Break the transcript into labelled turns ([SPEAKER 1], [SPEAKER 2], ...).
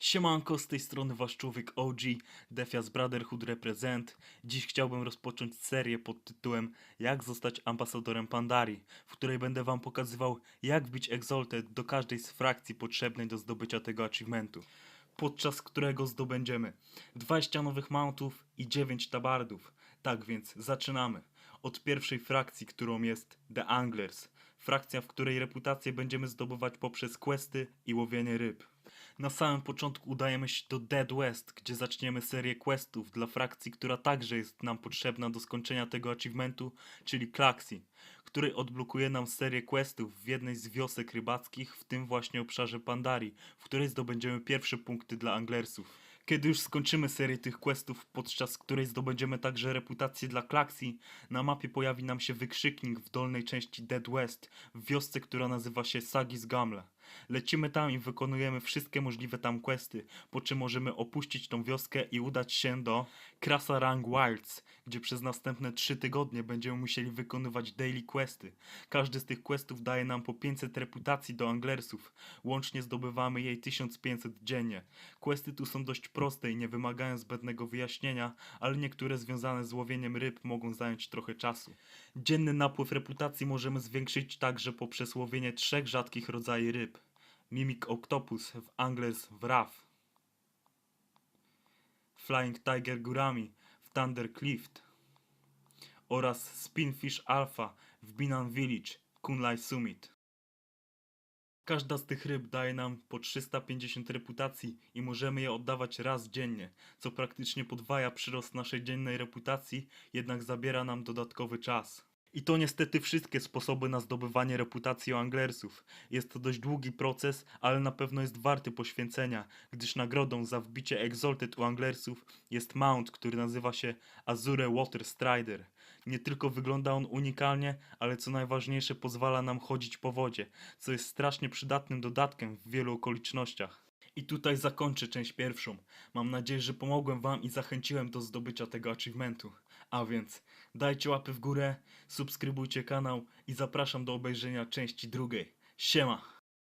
[SPEAKER 1] Siemanko, z tej strony wasz człowiek OG, Defias Brotherhood Represent. Dziś chciałbym rozpocząć serię pod tytułem Jak zostać ambasadorem Pandari, w której będę wam pokazywał jak wbić Exalted do każdej z frakcji potrzebnej do zdobycia tego achievementu. Podczas którego zdobędziemy 20 nowych mountów i 9 tabardów. Tak więc zaczynamy. Od pierwszej frakcji, którą jest The Anglers. Frakcja, w której reputację będziemy zdobywać poprzez questy i łowienie ryb. Na samym początku udajemy się do Dead West, gdzie zaczniemy serię questów dla frakcji, która także jest nam potrzebna do skończenia tego achievementu, czyli Klaxi, który odblokuje nam serię questów w jednej z wiosek rybackich, w tym właśnie obszarze Pandari, w której zdobędziemy pierwsze punkty dla Anglersów. Kiedy już skończymy serię tych questów, podczas której zdobędziemy także reputację dla Klaxi, na mapie pojawi nam się wykrzyknik w dolnej części Dead West, w wiosce, która nazywa się Sagis Gamle. Lecimy tam i wykonujemy wszystkie możliwe tam questy, po czym możemy opuścić tą wioskę i udać się do Krasa Rang Wilds, gdzie przez następne 3 tygodnie będziemy musieli wykonywać daily questy. Każdy z tych questów daje nam po 500 reputacji do Anglersów. Łącznie zdobywamy jej 1500 dziennie. Questy tu są dość proste i nie wymagają zbędnego wyjaśnienia, ale niektóre związane z łowieniem ryb mogą zająć trochę czasu. Dzienny napływ reputacji możemy zwiększyć także poprzez łowienie trzech rzadkich rodzajów ryb. Mimic Octopus w Anglers w RAF, Flying Tiger Gurami w Thunder Clift oraz Spinfish Alpha w Binan Village, Kunlai Summit. Każda z tych ryb daje nam po 350 reputacji i możemy je oddawać raz dziennie, co praktycznie podwaja przyrost naszej dziennej reputacji, jednak zabiera nam dodatkowy czas. I to niestety wszystkie sposoby na zdobywanie reputacji u Anglersów. Jest to dość długi proces, ale na pewno jest warty poświęcenia, gdyż nagrodą za wbicie Exalted u Anglersów jest mount, który nazywa się Azure Water Strider. Nie tylko wygląda on unikalnie, ale co najważniejsze pozwala nam chodzić po wodzie, co jest strasznie przydatnym dodatkiem w wielu okolicznościach. I tutaj zakończę część pierwszą. Mam nadzieję, że pomogłem Wam i zachęciłem do zdobycia tego achievementu. A więc dajcie łapy w górę, subskrybujcie kanał i zapraszam do obejrzenia części drugiej. Siema!